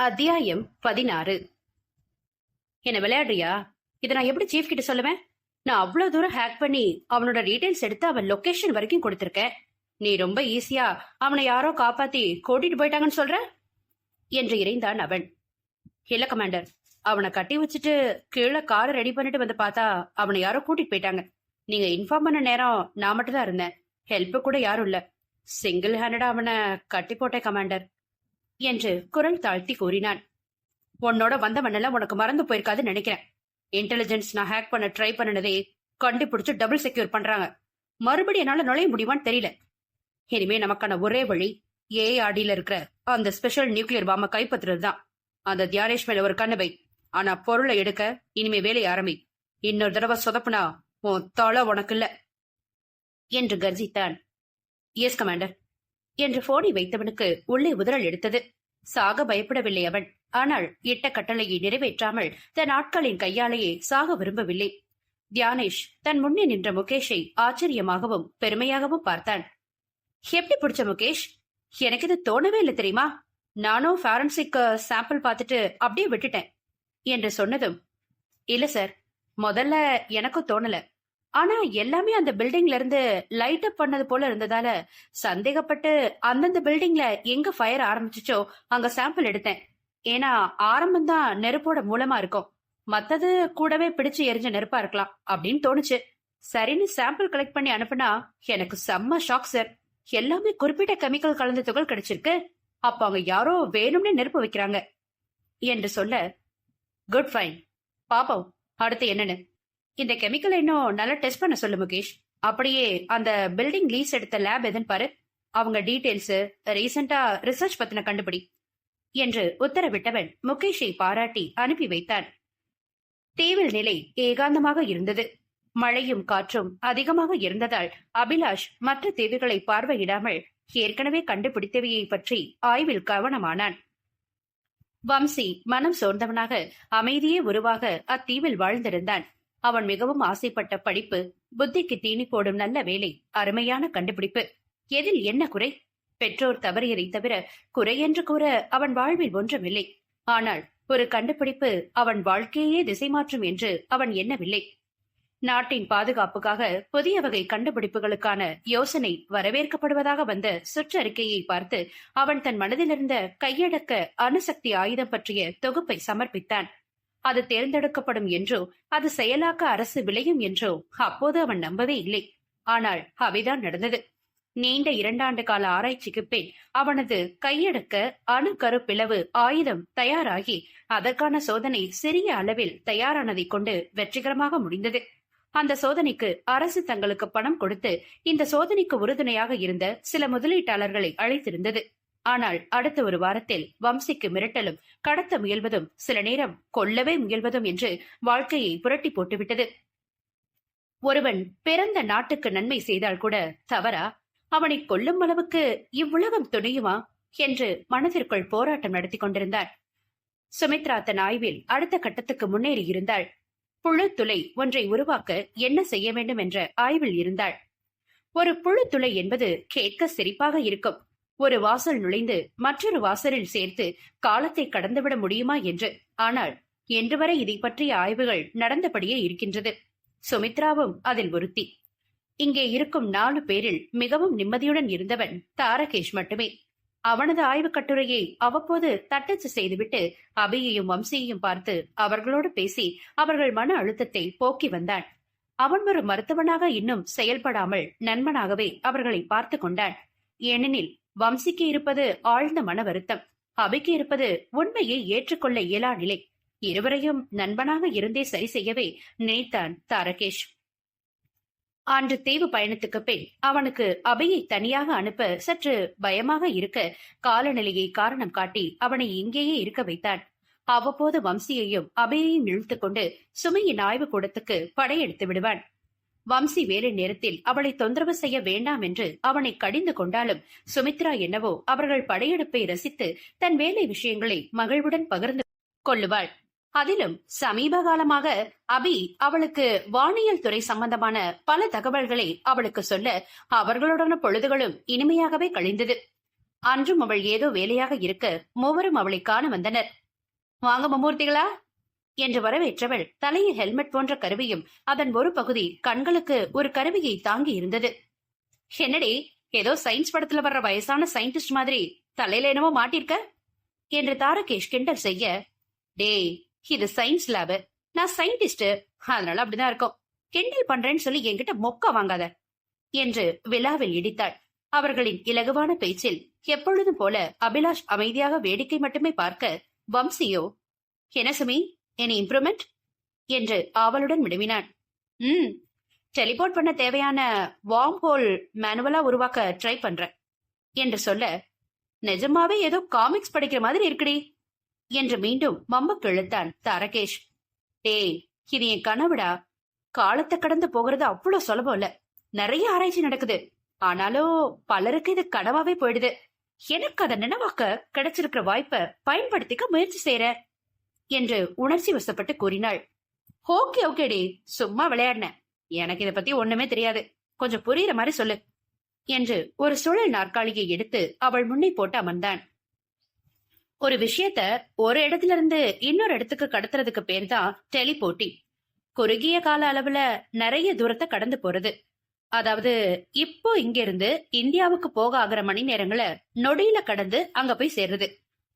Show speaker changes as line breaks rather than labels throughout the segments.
அத்தியாயம் பதினாறு. என்ன விளையாடுறியா? இதை நான் எப்படி சீஃப் கிட்ட சொல்லுவேன்? நான் அவ்வளவு தூரம் ஹேக் பண்ணி அவனோட டீடைல்ஸ் எடுத்து அவன் லொகேஷன் வரைக்கும் கொடுத்திருக்கேன். நீ ரொம்ப ஈஸியா அவனை யாரோ காப்பாத்தி கூட்டிட்டு போயிட்டாங்கன்னு சொல்ற? என்று இறைந்தான் அவன். இல்ல கமாண்டர் அவனை கட்டி வச்சுட்டு கீழே காரை ரெடி பண்ணிட்டு வந்து பார்த்தா அவனை யாரோ கூட்டிட்டு போயிட்டாங்க. நீங்க இன்ஃபார்ம் பண்ண நேரம் நான் மட்டும் தான் இருந்தேன். ஹெல்ப் கூட யாரும் இல்ல. சிங்கிள் ஹேண்டடா அவனை கட்டி போட்டேன் கமாண்டர் என்று குரல் தாழ்த்தி கூறினான். உன்னோட வந்தவனெல்லாம் உனக்கு மறந்து போயிருக்காதுன்னு நினைக்கிறேன். இன்டெலிஜென்ஸ் நான் ஹேக் பண்ண ட்ரை பண்ணினதே கண்டுபிடிச்சு டபுள் செக்யூர் பண்றாங்க. மறுபடியும் என்னால நுழைய முடியுமான்னு தெரியல. இனிமே நமக்கான ஒரே வழி ஏஆர்டியில இருக்கிற அந்த ஸ்பெஷல் நியூக்ளியர் பாம கைப்பற்றுறது தான். அந்த தியானேஷ் மேல ஒரு கண்ணு வை. ஆனா பொருளை எடுக்க இனிமே வேலையை ஆரம்பி. இன்னொரு தடவை சொதப்புனா உன் தலை உனக்கு இல்ல. என்று கர்ஜித்தான். எஸ் கமாண்டர் என்று போனை வைத்தவனுக்கு உள்ளே உதறல் எடுத்தது. சாக பயப்படவில்லை அவன். ஆனால் இட்ட கட்டளையை நிறைவேற்றாமல் தன் ஆட்களின் கையாலேயே சாக விரும்பவில்லை. தியானேஷ் தன் முன்னே நின்ற முகேஷை ஆச்சரியமாகவும் பெருமையாகவும் பார்த்தான். எப்படி பிடிச்ச முகேஷ்? எனக்கு இது தோணவே இல்லை தெரியுமா? நானும் ஃபாரன்சிக் சாம்பிள் பார்த்துட்டு அப்படியே விட்டுட்டேன் என்று சொன்னதும் இல்ல சார் முதல்ல எனக்கும் தோணல. ஆனா எல்லாமே அந்த பில்டிங்ல இருந்து லைட் அப் பண்ணது போல இருந்ததால சந்தேகப்பட்டு அந்தந்த பில்டிங்ல எங்க ஃபயர் ஆரம்பிச்சுச்சோ அங்க சாம்பிள் எடுத்தேன். ஏன்னா ஆரம்பம் தான் நெருப்போட மூலமா இருக்கும். மத்தது கூடவே பிடிச்சு எரிஞ்ச நெருப்பா இருக்கலாம் அப்படின்னு தோணுச்சு. சரின்னு சாம்பிள் கலெக்ட் பண்ணி அனுப்புனா எனக்கு செம்ம ஷாக் சார் எல்லாமே குறிப்பிட்ட கெமிக்கல் கலந்த துகள் கிடைச்சிருக்கு. அப்ப அவங்க யாரோ வேணும்னே நெருப்பு வைக்கிறாங்க. என்று சொல்ல குட் ஃபைன் பாப்போம். அடுத்து என்னன்னு? இந்த கெமிக்கல் இன்னும் நல்லா டெஸ்ட் பண்ண சொல்லு முகேஷ். அப்படியே அந்த பில்டிங் லீஸ் எடுத்த லேப் எதுன்னு பாரு. அவங்க டீட்டெயில்ஸ் ரீசெண்டா ரிசர்ச் பத்தின கண்டுபிடி என்று உத்தரவிட்டவன் முகேஷை பாராட்டி அனுப்பி வைத்தான். தீவில் நிலை ஏகாந்தமாக இருந்தது. மழையும் காற்றும் அதிகமாக இருந்ததால் அபிலாஷ் மற்ற தீவுகளை பார்வையிடாமல் ஏற்கனவே கண்டுபிடித்தவையை பற்றி ஆய்வில் கவனமானான். வம்சி மனம் சோர்ந்தவனாக அமைதியே உருவாக அத்தீவில் வாழ்ந்திருந்தான். அவன் மிகவும் ஆசைப்பட்ட படிப்பு புத்திக்கு தீனி போடும் நல்ல வேலை அருமையான கண்டுபிடிப்பு. எதில் என்ன குறை? பெற்றோர் தவறியதை தவிர குறை என்று கூற அவன் வாழ்வில் ஒன்றுமில்லை. ஆனால் ஒரு கண்டுபிடிப்பு அவன் வாழ்க்கையே திசை மாற்றும் என்று அவன் எண்ணவில்லை. நாட்டின் பாதுகாப்புக்காக புதிய வகை கண்டுபிடிப்புகளுக்கான யோசனை வரவேற்கப்படுவதாக வந்த சுற்றறிக்கையை பார்த்து அவன் தன் மனதிலிருந்த கையடக்க அணுசக்தி ஆயுதம் பற்றிய தொகுப்பை சமர்ப்பித்தான். அது தேர்ந்தெடுக்கப்படும் என்றோ அது செயலாக்க அரசு விளையும் என்றோ அப்போது அவன் நம்பவே இல்லை. ஆனால் அவைதான் நடந்தது. நீண்ட இரண்டாண்டு கால ஆராய்ச்சிக்கு பின் அவனது கையெடுக்க அணுக்கரு பிளவு ஆயுதம் தயாராகி அதற்கான சோதனை சிறிய அளவில் தயாரானதை கொண்டு வெற்றிகரமாக முடிந்தது. அந்த சோதனைக்கு அரசு தங்களுக்கு பணம் கொடுத்து இந்த சோதனைக்கு உறுதுணையாக இருந்த சில முதலீட்டாளர்களை அழைத்திருந்தது. ஆனால் அடுத்த ஒரு வாரத்தில் வம்சிக்கு மிரட்டலும் கடத்த முயல்வதும் சில நேரம் கொல்லவே முயல்வதும் என்று வாழ்க்கையை புரட்டி போட்டுவிட்டது. ஒருவன் பிறந்த நாட்டுக்கு நன்மை செய்தால் கூட தவறா? அவனை கொல்லும் அளவுக்கு இவ்வுலகம் துணையுமா? என்று மனதிற்குள் போராட்டம் நடத்தி கொண்டிருந்தார். சுமித்ரா தன் ஆய்வில் அடுத்த கட்டத்துக்கு முன்னேறி இருந்தாள். புழு துளை ஒன்றை உருவாக்க என்ன செய்ய வேண்டும் என்ற ஆய்வில் இருந்தாள். ஒரு புழு துளை என்பது கேட்க சிரிப்பாக இருக்கும். ஒரு வாசல் நுழைந்து மற்றொரு வாசலில் சேர்த்து காலத்தை கடந்துவிட முடியுமா என்று. ஆனால் என்று வரை இதை பற்றிய ஆய்வுகள் நடந்தபடியே இருக்கின்றது. சுமித்ராவும் அதில் ஒருத்தி. இங்கே இருக்கும் நாலு பேரில் மிகவும் நிம்மதியுடன் இருந்தவன் தாரகேஷ் மட்டுமே. அவனது ஆய்வுக் கட்டுரையை அவ்வப்போது தட்டச்சு செய்துவிட்டு அபியையும் வம்சியையும் பார்த்து அவர்களோடு பேசி அவர்கள் மன அழுத்தத்தை போக்கி வந்தான். அவன் ஒரு மருத்துவனாக இன்னும் செயல்படாமல் நண்பனாகவே அவர்களை பார்த்து கொண்டான். ஏனெனில் வம்சிக்கு இருப்பது ஆழ்ந்த மன வருத்தம் அபிக்கு இருப்பது உண்மையை ஏற்றுக்கொள்ள இயலா நிலை. இருவரையும் நண்பனாக இருந்தே சரி செய்யவே நினைத்தான் தாரகேஷ். அன்று தீவு பயணத்துக்கு பின் அவனுக்கு அபையை தனியாக அனுப்ப சற்று பயமாக இருக்க காலநிலையை காரணம் காட்டி அவனை இங்கேயே இருக்க வைத்தான். அவ்வப்போது வம்சியையும் அபையையும் இழுத்துக்கொண்டு சுமையின் ஆய்வு கூடத்துக்கு படையெடுத்து விடுவான். வம்சி வேறு நேரத்தில் அவளை தொந்தரவு செய்ய வேண்டாம் என்று அவனை கடிந்து கொண்டாலும் சுமித்ரா என்னவோ அவர்கள் படையெடுப்பை ரசித்து தன் வேலை விஷயங்களை மகிழ்வுடன் பகிர்ந்து கொள்ளுவாள். அதிலும் சமீப காலமாக அபி அவளுக்கு வானியல் துறை சம்பந்தமான பல தகவல்களை அவளுக்கு சொல்ல அவர்களுடன பொழுதுகளும் இனிமையாகவே கழிந்தது. அன்றும் அவள் ஏதோ வேலையாக இருக்க மூவரும் அவளை காண வந்தனர். வாங்க மும்மூர்த்திகளா? என்று வரவேற்றவள் தலையில் ஹெல்மெட் போன்ற கருவியும் அதன் ஒரு பகுதி கண்களுக்கு ஒரு கருவியை தாங்கி இருந்தது. என்னடி ஏதோ சயின்ஸ் படத்துல வர்ற வயசான சயின்டிஸ்ட் மாதிரி தலையில என்னவோ மாட்டிருக்க? என்று தாரகேஷ் கிண்டல் செய்ய டேய் இது சயின்ஸ் லேபு நான் சயின்டிஸ்ட் அதனால அப்படிதான் இருக்கும். கிண்டல் பண்றேன்னு சொல்லி என்கிட்ட மொக்க வாங்காத என்று விழாவில் இடித்தாள். அவர்களின் இலகுவான பேச்சில் எப்பொழுதும் போல அபிலாஷ் அமைதியாக வேடிக்கை மட்டுமே பார்க்க வம்சியோ என்ன சுமி எனி இம்ப்ரூவ்மெண்ட் என்று ஆவலுடன் விடுவினான் ம் டெலிபோர்ட் பண்ண தேவையான வார்ம் ஹோல் மேனுவலா உருவாக்க ட்ரை பண்றேன் என்று சொல்ல நிஜமாவே ஏதோ காமிக்ஸ் படிக்கிற மாதிரி இருக்குடி என்று மீண்டும் மம்மக்கு இழுத்தான் தாரகேஷ். டேய் இது என் கனவுடா. காலத்தை கடந்து போகிறது அவ்வளவு சுலபம் இல்ல. நிறைய ஆராய்ச்சி நடக்குது. ஆனாலும் பலருக்கு இது கனவாவே போயிடுது. எனக்கு அதை நினைவாக்க கிடைச்சிருக்கிற வாய்ப்பை பயன்படுத்திக்க முயற்சி செய்யறேன் என்று உணர்ச்சி வசப்பட்டு கூறினாள். ஓகே ஓகேடி சும்மா விளையாடினேன் எனக்கு இதை பத்தி ஒண்ணுமே தெரியாது. கொஞ்சம் புரியுற மாதிரி சொல்லு. என்று ஒரு சுழல் நாற்காலியை எடுத்து அவள் முன்னே போட்டு அமர்ந்தான். ஒரு விஷயத்த ஒரு இடத்துல இருந்து இன்னொரு இடத்துக்கு கடத்துறதுக்கு பேர் தான் டெலிபோட்டிங் குறுகிய கால அளவுல நிறைய தூரத்தை கடந்து போறது. அதாவது இப்போ இங்க இருந்து இந்தியாவுக்கு போக ஆகிற மணி நேரங்களை நொடியில கடந்து அங்க போய் சேர்றது.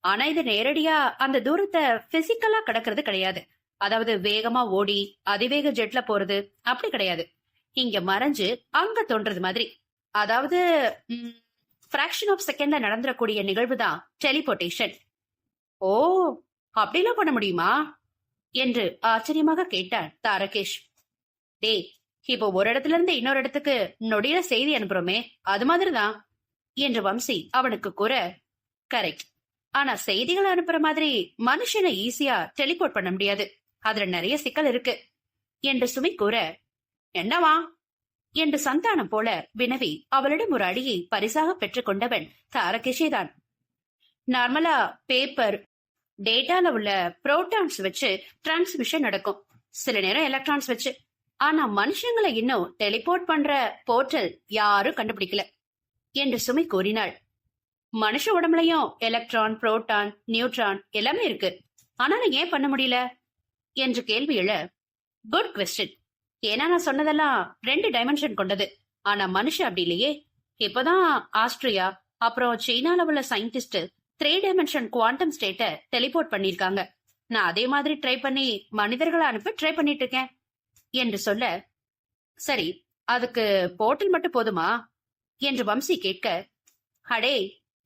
ஆனா இது நேரடியா அந்த தூரத்தை பிசிக்கலா கிடக்கிறது கிடையாது. அதாவது வேகமா ஓடி அதிவேக ஜெட்ல போறது அப்படி கிடையாது. இங்க மறைஞ்சு அங்க தோன்றது மாதிரி. அதாவது ஃபிராக்ஷன் ஆஃப் செகண்ட்ல நடந்துடக்கூடிய நிகழ்வு தான் டெலிபோர்டேஷன் ஓ அப்படிலாம் பண்ண முடியுமா? என்று ஆச்சரியமாக கேட்டான் தாரகேஷ். டே இப்போ ஒரு இடத்துல இருந்து இன்னொரு இடத்துக்கு நொடியில செய்தி அனுப்புறோமே அது மாதிரிதான் என்று வம்சி அவனுக்கு கூற கரெக்ட். ஆனா செய்திகள் அனுப்புற மாதிரி மனுஷனை ஈஸியா டெலிபோர்ட் பண்ண முடியாது. அதுல நிறைய சிக்கல் இருக்கு. என்று சுமி கூற என்னவா? என்று சந்தானம் போல வினவி அவளிடம் ஒரு அடியை பரிசாக பெற்றுக் கொண்டவன் தான். நார்மலா பேப்பர் டேட்டால உள்ள புரோட்டான்ஸ் வச்சு டிரான்ஸ்மிஷன் நடக்கும். சில நேரம் எலக்ட்ரான்ஸ் வச்சு. ஆனா மனுஷங்களை இன்னும் டெலிபோர்ட் பண்ற போர்ட்டல் யாரும் கண்டுபிடிக்கல. என்று சுமி கூறினாள். மனுஷ உடம்புலயும் எலக்ட்ரான் புரோட்டான் நியூட்ரான் எல்லாமே இருக்கு. ஆனாலும் ஏன் பண்ண முடியல? என்று கேள்வி எழ குட் கொஸ்டின் ஏன்னா நான் சொன்னதெல்லாம் ரெண்டு டைமென்ஷன் கொண்டது. ஆனா மனுஷன் அப்படி இல்லையே. இப்பதான் ஆஸ்திரியா அப்புறம் சீனால உள்ள சயின்டிஸ்ட் த்ரீ டைமென்ஷன் குவாண்டம் ஸ்டேட்டை டெலிபோர்ட் பண்ணிருக்காங்க நான் அதே மாதிரி ட்ரை பண்ணி மனிதர்களை அனுப்ப ட்ரை பண்ணிட்டு இருக்கேன் என்று சொல்ல சரி அதுக்கு போர்ட்டல் மட்டும் போதுமா? என்று வம்சி கேட்க அடே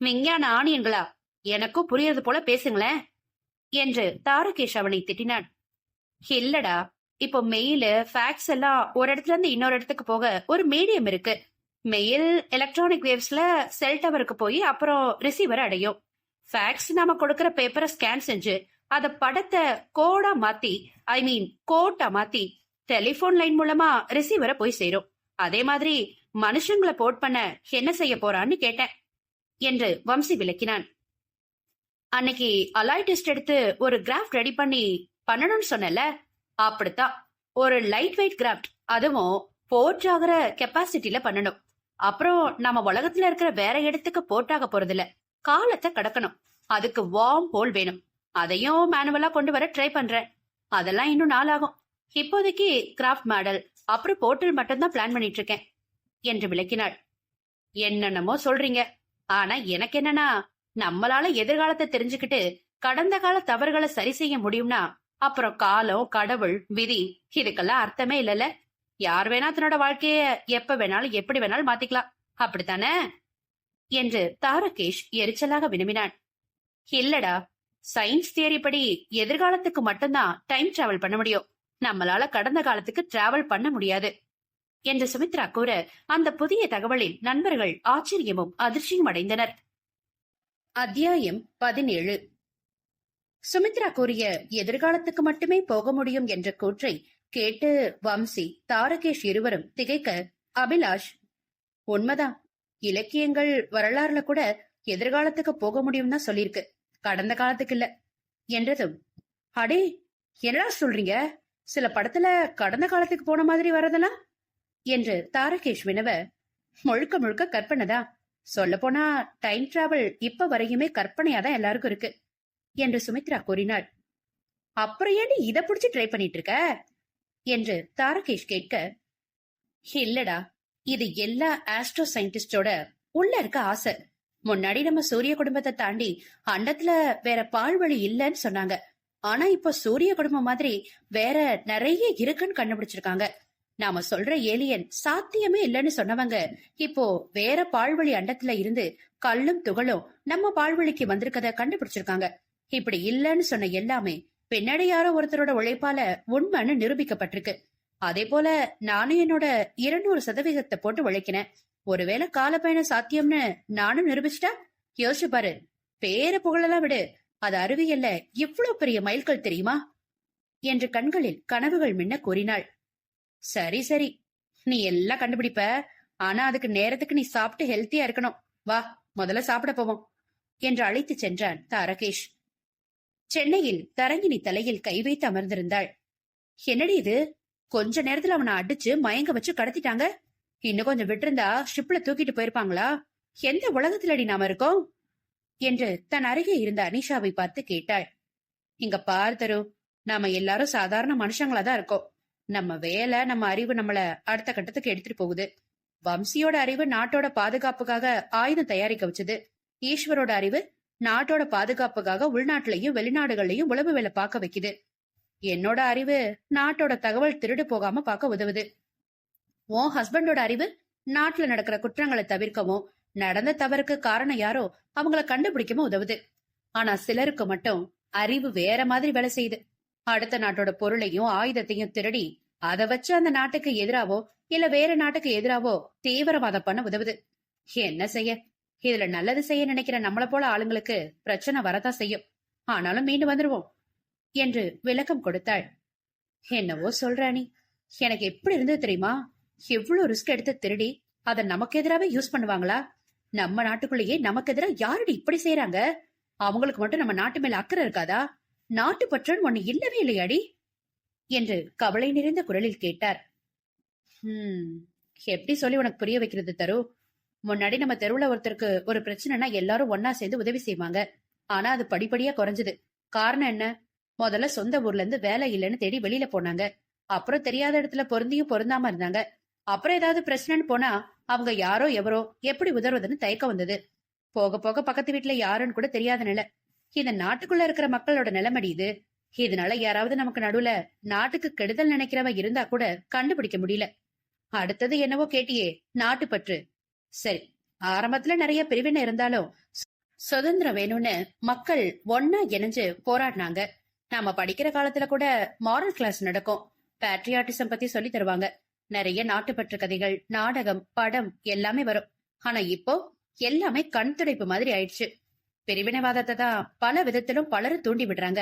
விஞ்ஞான ஆணியன்களா? எனக்கும் புரியறது போல பேசுங்களேன். என்று தாரகேஷ் அவனை திட்டினான். இல்லடா இப்போ மெயில் ஃபேக்ஸ் எல்லாம் ஒரு இடத்துல இருந்து இன்னொரு இடத்துக்கு போக ஒரு மீடியம் இருக்கு. மெயில் எலக்ட்ரானிக் வேவ்ஸ்ல செல் டவருக்கு போய் அப்புறம் ரிசீவர் அடையும். ஃபேக்ஸ் நாம கொடுக்கற பேப்பரை ஸ்கேன் செஞ்சு அத படத்தை கோடா மாத்தி ஐ மீன் கோட்டா மாத்தி டெலிபோன் லைன் மூலமா ரிசீவரை போய் சேரும். அதே மாதிரி மனுஷங்களை போட் பண்ண என்ன செய்ய போறான்னு கேட்டேன். என்று வம்சி விளக்கினான். அன்னைக்கு அலாய் டெஸ்ட் எடுத்து ஒரு கிராஃப்ட் ரெடி பண்ணி பண்ணணும்னு சொன்னல அப்படித்தான் ஒரு லைட் வெயிட் கிராஃப்ட் அதுவும் போர்ட் ஆகிற கெப்பாசிட்டில பண்ணணும். அப்புறம் நம்ம உலகத்துல இருக்கிற வேற இடத்துக்கு போர்ட்டாக போறதில்ல காலத்தை கடக்கணும். அதுக்கு வார்ம் ஹோல் வேணும். அதையும் மேனுவலா கொண்டு வர ட்ரை பண்றேன். அதெல்லாம் இன்னும் நாளாகும். இப்போதைக்கு கிராஃப்ட் மாடல் அப்புறம் போர்ட்டல் மட்டும்தான் பிளான் பண்ணிட்டு இருக்கேன் என்று விளக்கினாள். என்னென்னமோ சொல்றீங்க. ஆனா எனக்கு என்னன்னா நம்மளால எதிர்காலத்தை தெரிஞ்சுக்கிட்டு கடந்த கால தவறுகளை சரி செய்ய முடியும்னா அப்புறம் காலம் கடவுள் விதி இதுக்கெல்லாம் அர்த்தமே இல்லல யார் வேணா தன்னோட வாழ்க்கைய எப்ப வேணாலும் எப்படி வேணாலும் மாத்திக்கலாம். அப்படித்தானே? என்று தாரகேஷ் எரிச்சலாக வினவினான். இல்லடா சயின்ஸ் தியரி படி எதிர்காலத்துக்கு மட்டும்தான் டைம் டிராவல் பண்ண முடியும். நம்மளால கடந்த காலத்துக்கு டிராவல் பண்ண முடியாது. என்று சுமித்ரா கூற அந்த புதிய தகவலில் நண்பர்கள் ஆச்சரியமும் அதிர்ச்சியும் அடைந்தனர். அத்தியாயம் பதினேழு. சுமித்ரா கூறிய எதிர்காலத்துக்கு மட்டுமே போக முடியும் என்ற கூற்றை கேட்டு வம்சி தாரகேஷ் இருவரும் திகைக்க அபிலாஷ் உண்மைதான். இலக்கியங்கள் வரலாறுல கூட எதிர்காலத்துக்கு போக முடியும் தான் சொல்லியிருக்கு. கடந்த காலத்துக்கு இல்ல. என்றதும் அடே என்னடா சொல்றீங்க? சில படத்துல கடந்த காலத்துக்கு போன மாதிரி வரதெல்லாம் என்று தாரகேஷ் வினவ முழுக்க முழுக்க கற்பனைதான் சொல்ல போனா டைம் டிராவல் இப்ப வரையுமே கற்பனையா தான் எல்லாருக்கும் இருக்கு என்று சுமித்ரா கூறினாள். அப்புறம் ஏன் இத புடிச்சு ட்ரை பண்ணிட்டு இருக்க என்று தாரகேஷ் கேட்க இல்லடா இது எல்லா ஆஸ்ட்ரோ சயின்டிஸ்டோட உள்ள இருக்க ஆசை. முன்னாடி நம்ம சூரிய குடும்பத்தை தாண்டி அண்டத்துல வேற பால்வழி இல்லைன்னு சொன்னாங்க. ஆனா இப்ப சூரிய குடும்பம் மாதிரி வேற நிறைய இருக்குன்னு கண்டுபிடிச்சிருக்காங்க. நாம சொல்ற ஏலியன் சாத்தியமே இல்லைன்னு சொன்னவங்க இப்போ வேற பால்வழி அண்டத்துல இருந்து கல்லும் துகளும் நம்ம பால்வழிக்கு வந்திருக்கத கண்டுபிடிச்சிருக்காங்க. இப்படி இல்லன்னு சொன்ன எல்லாமே பின்னாடி யாரோ ஒருத்தரோட உழைப்பால உண்மைன்னு நிரூபிக்கப்பட்டிருக்கு. அதே போல நானும் என்னோட இருநூறு சதவீதத்தை போட்டு உழைக்கினேன் ஒருவேளை காலப்பயணம் சாத்தியம்னு நானும் நிரூபிச்சிட்டா? யோசிச்சு பாரு. பேர புகழெல்லாம் விடு. அது அறிவியல்ல இவ்வளவு பெரிய மைல்கல் தெரியுமா? என்று கண்களில் கனவுகள் மின்ன கூறினாள். சரி சரி. நீ எல்லாம் கண்டுபிடிப்ப. ஆனா அதுக்கு நேரத்துக்கு நீ சாப்பிட்டு ஹெல்த்தியா இருக்கணும். வா முதல்ல சாப்பிட போவோம் என்று அழைத்து சென்றான் தாரகேஷ் சென்னையில் தரங்கினி தலையில் கை வைத்து அமர்ந்திருந்தாள். என்னடி இது? கொஞ்ச நேரத்துல அவனை அடிச்சு மயங்க வச்சு கடத்திட்டாங்க. இன்னும் கொஞ்சம் விட்டிருந்தா ஷிப்ல தூக்கிட்டு போயிருப்பாங்களா? எந்த உலகத்திலடி நாம இருக்கோம்? என்று தன் அருகே இருந்த அனிஷாவை பார்த்து கேட்டாள். இங்க பார்த்தரும் நாம எல்லாரும் சாதாரண மனுஷங்களா தான் இருக்கோம். நம்ம வேலை நம்ம அறிவு நம்மள அடுத்த கட்டத்துக்கு எடுத்துட்டு போகுது. வம்சியோட அறிவு நாட்டோட பாதுகாப்புக்காக ஆயுதம் தயாரிக்க வச்சது. ஈஸ்வரோட அறிவு நாட்டோட பாதுகாப்புக்காக உள்நாட்டிலையும் வெளிநாடுகள்லயும் உளவு வேலை பார்க்க வைக்குது. என்னோட அறிவு நாட்டோட தகவல் திருடு போகாம பார்க்க உதவுது. உன் ஹஸ்பண்டோட அறிவு நாட்டுல நடக்கிற குற்றங்களை தவிர்க்கவும் நடந்த தவறுக்கு காரணம் யாரோ அவங்கள கண்டுபிடிக்கவும் உதவுது. ஆனா சிலருக்கு மட்டும் அறிவு வேற மாதிரி வேலை செய்யுது. அடுத்த நாட்டோட பொருளையும் ஆயுதத்தையும் திருடி அதை வச்சு அந்த நாட்டுக்கு எதிராவோ இல்ல வேற நாட்டுக்கு எதிராவோ தீவிரவாதம் பண்ண உதவுது. என்ன செய்ய? இதுல நல்லது செய்ய நினைக்கிற நம்மள போல ஆளுங்களுக்கு பிரச்சனை வரதான் செய்யும். ஆனாலும் மீண்டு வந்துருவோம் என்று விளக்கம் கொடுத்தாள். என்னவோ சொல்றாணி நீ எனக்கு எப்படி இருந்தது தெரியுமா? எவ்வளவு ரிஸ்க் எடுத்து திருடி அதை நமக்கு எதிராவே யூஸ் பண்ணுவாங்களா? நம்ம நாட்டுக்குள்ளேயே நமக்கு எதிராக யாரடி இப்படி செய்யறாங்க அவங்களுக்கு மட்டும் நம்ம நாட்டு மேல அக்கறை இருக்காதா? நாட்டு ஒன்னு ஒண்ணு இல்லவே இல்லையாடி? என்று கவலை நிறைந்த குரலில் கேட்டார். ஹம் எப்படி சொல்லி உனக்கு புரிய வைக்கிறது தரு? முன்னாடி நம்ம தெருவுல ஒருத்தருக்கு ஒரு பிரச்சனைனா எல்லாரும் ஒன்னா சேர்ந்து உதவி செய்வாங்க. ஆனா அது படிப்படியா குறைஞ்சது. காரணம் என்ன? முதல்ல சொந்த ஊர்ல இருந்து வேலை இல்லைன்னு தேடி வெளியில போனாங்க. அப்புறம் தெரியாத இடத்துல பொருந்தியும் பொருந்தாம இருந்தாங்க. அப்புறம் ஏதாவது பிரச்சனைன்னு போனா அவங்க யாரோ எவரோ எப்படி உதவுறதுன்னு தயக்கம் வந்தது. போக போக பக்கத்து வீட்டுல யாருன்னு கூட தெரியாத நிலை. இந்த நாட்டுக்குள்ள இருக்கிற மக்களோட நிலைமடி இது. இதனால யாராவது நமக்கு நடுவுல நாட்டுக்கு கெடுதல் நினைக்கிறவ இருந்தா கூட கண்டுபிடிக்க முடியல. அடுத்தது என்னவோ கேட்டியே நாட்டுப்பற்று சரி ஆரம்பத்துல நிறைய பிரிவினை இருந்தாலும் சுதந்திரம் வேணும்னு மக்கள் ஒன்னா இணைஞ்சு போராடினாங்க. நாம படிக்கிற காலத்துல கூட மாரல் கிளாஸ் நடக்கும். பேட்ரியாட்டிசம் பத்தி சொல்லி தருவாங்க. நிறைய நாட்டுப்பற்று கதைகள் நாடகம் படம் எல்லாமே வரும். ஆனா இப்போ எல்லாமே கண் துடைப்பு மாதிரி ஆயிடுச்சு. பிரிவினைவாதத்தை தான் பல விதத்திலும் பலரும் தூண்டி விடுறாங்க.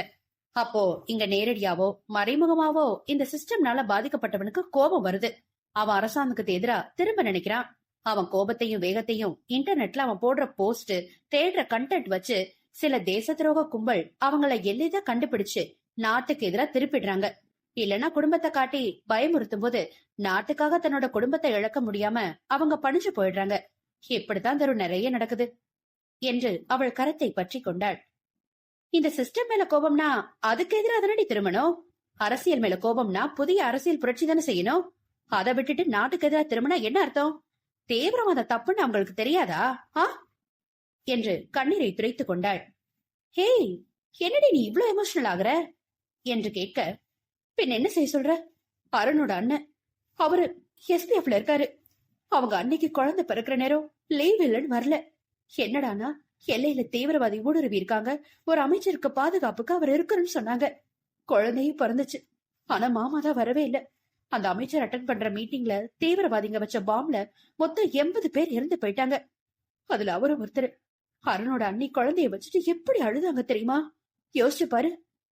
அப்போ இங்க நேரடியாவோ மறைமுகமாவோ இந்த சிஸ்டம்னால பாதிக்கப்பட்டவனுக்கு கோபம் வருது. அவன் அரசாங்கத்துக்கு எதிரா திரும்ப நினைக்கிறான். அவன் கோபத்தையும் வேகத்தையும் இன்டர்நெட்ல அவன் போடுற போஸ்ட் தேடுற கண்டென்ட் வச்சு சில தேச துரோக கும்பல் அவங்கள எளிதா கண்டுபிடிச்சு நாட்டுக்கு எதிரா திருப்பிடுறாங்க. இல்லனா குடும்பத்தை காட்டி பயமுறுத்தும் போது நாட்டுக்காக தன்னோட குடும்பத்தை இழக்க முடியாம அவங்க பணிச்சு போயிடுறாங்க. இப்படித்தான் தரும் நிறைய நடக்குது. என்று அவள் கரத்தை பற்றி கொண்டாள். இந்த சிஸ்டம் மேல கோபம்னா அதுக்கு எதிராக தானடி திருமணம் அரசியல் மேல கோபம்னா புதிய அரசியல் புரட்சி தானே செய்யணும் அதை விட்டுட்டு நாட்டுக்கு எதிராக திருமணம் என்ன அர்த்தம்? தீவிரவாத தப்புன்னு அவங்களுக்கு தெரியாதா? ஆ? என்று கண்ணீரை துரைத்துக் கொண்டாள். ஹேய் என்னடி நீ இவ்வளவு எமோஷனல் ஆகுற? என்று கேட்க பின் என்ன செய்ய சொல்ற? அருணோட அண்ணன். அவரு எஸ்பிஎஃப்ல இருக்காரு. அவங்க அன்னைக்கு குழந்தை பிறக்கிற நேரம் லீவ் இல்லைன்னு வரல. என்னடானா? எல்லையில தீவிரவாதி ஊடுருவி இருக்காங்க. ஒரு அமைச்சருக்கு பாதுகாப்புக்கு அவர் இருக்கிறன்னு சொன்னாங்க. குழந்தையும் பிறந்துச்சு. ஆனா மாமா தான் வரவே இல்ல. அந்த அமைச்சர் அட்டன் பண்ற மீட்டிங்ல தீவிரவாதிங்க வச்ச பாம்ல மொத்தம் எண்பது பேர் இறந்து போயிட்டாங்க. அதுல அவரும் ஒருத்தர். அருணோட அண்ணி குழந்தைய வச்சுட்டு எப்படி அழுதாங்க தெரியுமா? யோசிச்சு பாரு.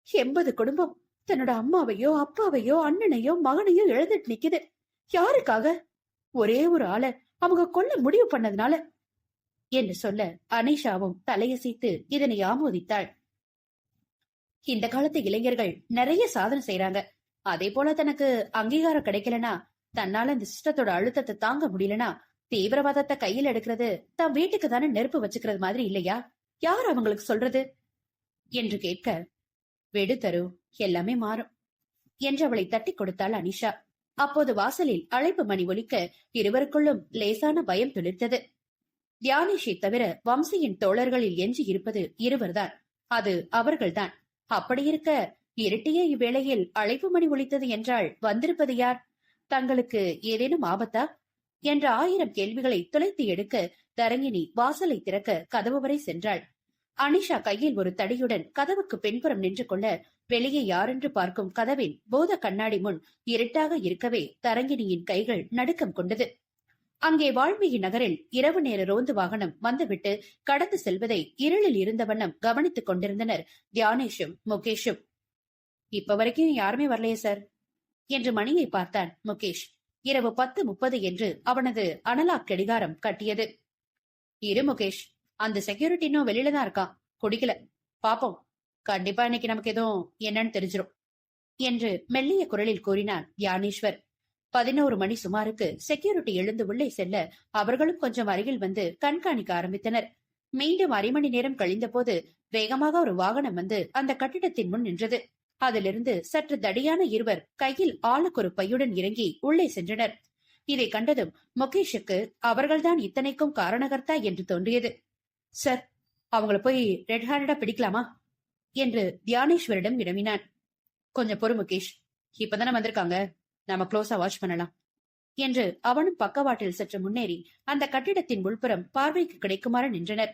எண்பது குடும்பம் தன்னோட அம்மாவையோ அப்பாவையோ அண்ணனையோ மகனையோ இழந்துட்டு நிக்குது. யாருக்காக? ஒரே ஒரு ஆளை அவங்க கொல்ல முடிவு பண்ணதுனால என்று சொல்ல அனிஷாவும் தலையசைத்து இதனை ஆமோதித்தாள். இந்த காலத்து இளைஞர்கள் நிறைய சாதனை செய்யறாங்க அதே போல தனக்கு அங்கீகாரம் கிடைக்கலனா தன்னால இந்த சிஸ்டத்தோட அழுத்தத்தை தாங்க முடியலனா தீவிரவாதத்தை கையில் எடுக்கிறது தன் வீட்டுக்கு தானே நெருப்பு வச்சுக்கிறது மாதிரி இல்லையா? யார் அவங்களுக்கு சொல்றது? என்று கேட்க வெடு தரு எல்லாமே மாறும் என்று அவளை தட்டி கொடுத்தாள் அனிஷா. அப்போது வாசலில் அழைப்பு மணி ஒலிக்க இருவருக்குள்ளும் லேசான பயம் துளிர்த்தது. தியானேஷை தவிர வம்சியின் தோழர்களில் எஞ்சி இருப்பது இருவர்தான். அது அவர்கள்தான். அப்படியிருக்க இருட்டிய இவ்வேளையில் அழைப்பு மணி ஒழித்தது என்றால் வந்திருப்பது யார்? தங்களுக்கு ஏதேனும் ஆபத்தா? என்ற ஆயிரம் கேள்விகளை துளைத்து எடுக்க தரங்கினி வாசலை திறக்க கதவு வரை சென்றாள். அனிஷா கையில் ஒரு தடியுடன் கதவுக்கு பின்புறம் நின்று கொள்ள வெளியே யாரென்று பார்க்கும் கதவின் போத கண்ணாடி முன் இருட்டாக இருக்கவே தரங்கினியின் கைகள் நடுக்கம் கொண்டது. அங்கே வால்மீகி நகரில் இரவு நேர ரோந்து வாகனம் வந்துவிட்டு கடந்து செல்வதை இருளில் இருந்த வண்ணம் கவனித்துக் கொண்டிருந்தனர் தியானேஷும் முகேஷும். இப்ப வரைக்கும் யாருமே வரலையே சார்? என்று மணியை பார்த்தான் முகேஷ். இரவு பத்து முப்பது என்று அவனது அனலாக் கடிகாரம் கட்டியது. இரு முகேஷ் அந்த செக்யூரிட்டி இன்னும் வெளியில தான் இருக்கான் குடிக்கல. பாப்போம். கண்டிப்பா இன்னைக்கு நமக்கு எதுவும் என்னன்னு தெரிஞ்சிரும். என்று மெல்லிய குரலில் கூறினான் தியானேஸ்வர் பதினோரு மணி சுமாருக்கு செக்யூரிட்டி எழுந்து உள்ளே செல்ல அவர்களும் கொஞ்சம் அருகில் வந்து கண்காணிக்க ஆரம்பித்தனர். மீண்டும் அரை மணி நேரம் கழிந்த போது வேகமாக ஒரு வாகனம் வந்து அந்த கட்டிடத்தின் முன் நின்றது. அதிலிருந்து சற்று தடியான இருவர் கையில் ஆளுக்கு ஒரு பையுடன் இறங்கி உள்ளே சென்றனர். இதை கண்டதும் முகேஷுக்கு அவர்கள்தான் இத்தனைக்கும் காரணகர்த்தா என்று தோன்றியது. சார் அவங்கள போய் ரெட் ஹேண்டடா பிடிக்கலாமா? என்று தியானேஸ்வரிடம் வினவினான். கொஞ்சம் பொறு முகேஷ் இப்பதானே வந்திருக்காங்க. நாம க்ளோஸா வாட்ச் பண்ணலாம். என்று அவனும் பக்கவாட்டில் சற்று முன்னேறி அந்த கட்டிடத்தின் உள்புறம் பார்வைக்கு கிடைக்குமாறு நின்றனர்.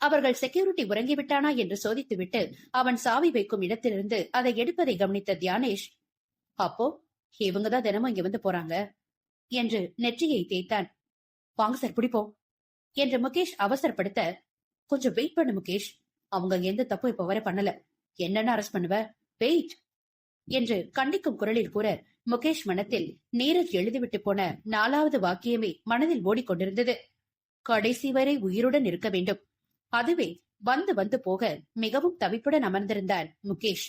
அவர்கள் செக்யூரிட்டி உறங்கிவிட்டானா என்று சோதித்துவிட்டு அவன் சாவி வைக்கும் இடத்திலிருந்து அதை எடுப்பதை கவனித்த தியானேஷ் அப்போ இவங்கதான் தினமும் இங்க வந்து போறாங்க என்று நெற்றியை தேய்த்தான். வாங்க சார் பிடிப்போம் என்று முகேஷ் அவசரப்படுத்த கொஞ்சம் வெயிட் பண்ணு முகேஷ் அவங்க எந்த தப்பு இப்ப வரை பண்ணல. என்னன்னு அரெஸ்ட் பண்ணுவ? வெயிட் என்று கண்டிக்கும் குரலில் கூற முகேஷ் மனத்தில் நீரஜ் எழுதிவிட்டு போன நாலாவது வாக்கியமே மனதில் ஓடிக்கொண்டிருந்தது. கடைசி வரை உயிருடன் இருக்க வேண்டும். அதுவே வந்து வந்து போக மிகவும் தவிப்புடன் அமர்ந்திருந்தார் முகேஷ்.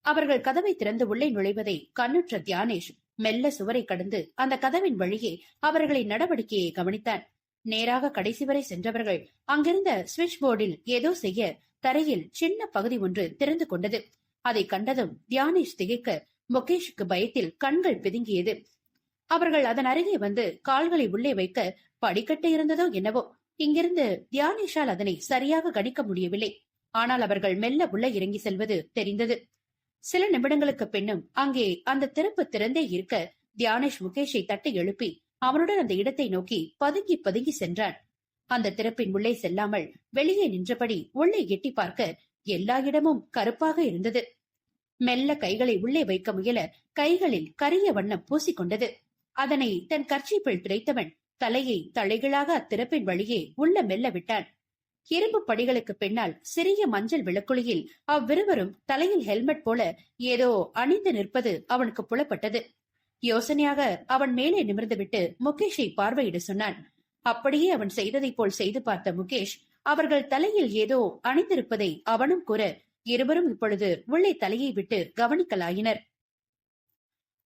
அவர்கள் கதவை திறந்து உள்ளே நுழைவதை கண்ணுற்ற தியானேஷ் மெல்ல சுவரை கடந்து அந்த கதவின் வழியே அவர்களின் நடவடிக்கையை கவனித்தான். நேராக கடைசி வரை சென்றவர்கள் அங்கிருந்த சுவிட்ச் போர்டில் ஏதோ செய்ய தரையில் சின்ன பகுதி ஒன்று திறந்து கொண்டது. அதை கண்டதும் தியானேஷ் திகைக்க முகேஷுக்கு பயத்தில் கண்கள் பிதுங்கியது. அவர்கள் அதன் அருகே வந்து கால்களை உள்ளே வைக்க படிக்கட்டு இருந்ததோ என்னவோ இங்கிருந்து தியானேஷால் அதனை சரியாக கணிக்க முடியவில்லை. ஆனால் அவர்கள் மெல்ல உள்ள இறங்கி செல்வது தெரிந்தது. சில நிமிடங்களுக்கு பின்னும் அங்கே அந்த திறப்பு திறந்தே இருக்க தியானேஷ் முகேஷை தட்டி எழுப்பி அவனுடன் அந்த இடத்தை நோக்கி பதுங்கி பதுங்கி சென்றான். அந்த திறப்பின் உள்ளே செல்லாமல் வெளியே நின்றபடி உள்ளே எட்டி பார்க்க எல்லா இடமும் கருப்பாக இருந்தது. மெல்ல கைகளை உள்ளே வைக்க முயல கைகளில் கரிய வண்ணம் பூசிக்கொண்டது. அதனை தன் கர்ச்சிப்பில் துடைத்தவன் தலையை தலைகளாக அத்திறப்பின் வழியே உள்ள மெல்ல விட்டான். இரும்பு படிகளுக்கு பின்னால் சிறிய மஞ்சள் விளக்குளியில் அவ்விருவரும் தலையில் ஹெல்மெட் போல ஏதோ அணிந்து நிற்பது அவனுக்கு புலப்பட்டது. யோசனையாக அவன் மேலே நிமிர்ந்துவிட்டு முகேஷை பார்வையிட சொன்னான். அப்படியே அவன் செய்ததை போல் செய்து பார்த்த முகேஷ் அவர்கள் தலையில் ஏதோ அணிந்திருப்பதை அவனும் கூற இருவரும் இப்பொழுது உள்ளே தலையை விட்டு கவனிக்கலாயினர்.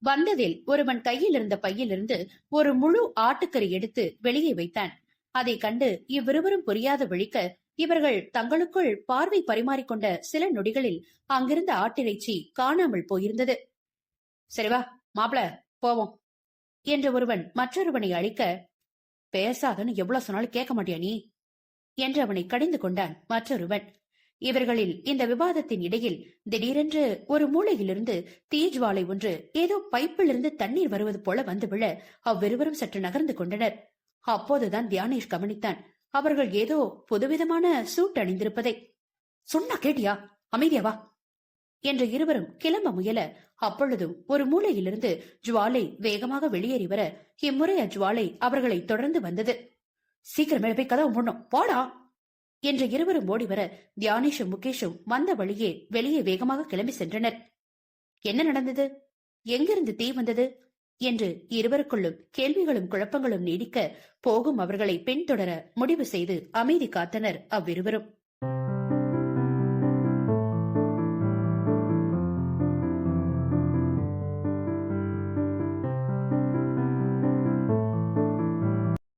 வந்ததில் ஒருவன் கையில் இருந்த பையிலிருந்து ஒரு முழு ஆட்டுக்கறி எடுத்து வெளியே வைத்தான். அதை கண்டு இவ்விருவரும் புரியாத விழிக்க இவர்கள் தங்களுக்குள் பார்வை பரிமாறிக்கொண்ட சில நொடிகளில் அங்கிருந்த ஆட்டிறைச்சி காணாமல் போயிருந்தது. சரிவா மாப்பிள போவோம் என்று ஒருவன் மற்றொருவனை அழிக்க பேசாதன்னு எவ்வளவு சொன்னாலும் கேட்க மாட்டியா நீ? என்று அவனை கடிந்து கொண்டான் மற்றொருவன். இவர்களில் இந்த விவாதத்தின் இடையில் திடீரென்று ஒரு மூலையிலிருந்து தீஜ்வாலை ஒன்று ஏதோ பைப்பிலிருந்து தண்ணீர் வருவது போல வந்து விழ அவ்விருவரும் சற்று நகர்ந்து கொண்டனர். அப்போதுதான் தியானேஷ் கவனித்தான். அவர்கள் ஏதோ புதுவிதமான சூட் அணிந்திருப்பதை. சொன்னா கேட்டியா? அமைதியாவா என்று இருவரும் கிளம்ப முயல அப்பொழுதும் ஒரு மூலையிலிருந்து ஜுவாலை வேகமாக வெளியேறி வர இம்முறை அஜ்வாலை அவர்களை தொடர்ந்து வந்தது. சீக்கிரமே போய் கதவு மூடணும். போடா என்று இருவரும் ஓடிவர தியானேஷும் முகேஷும் வந்த வழியே வெளியே வேகமாக கிளம்பி சென்றனர். என்ன நடந்தது? எங்கிருந்து தீ வந்தது? என்று இருவருக்குள்ளும் கேள்விகளும் குழப்பங்களும் நீடிக்க போகும் அவர்களை பின்தொடர முடிவு செய்து அமைதி காத்தனர் அவ்விருவரும்.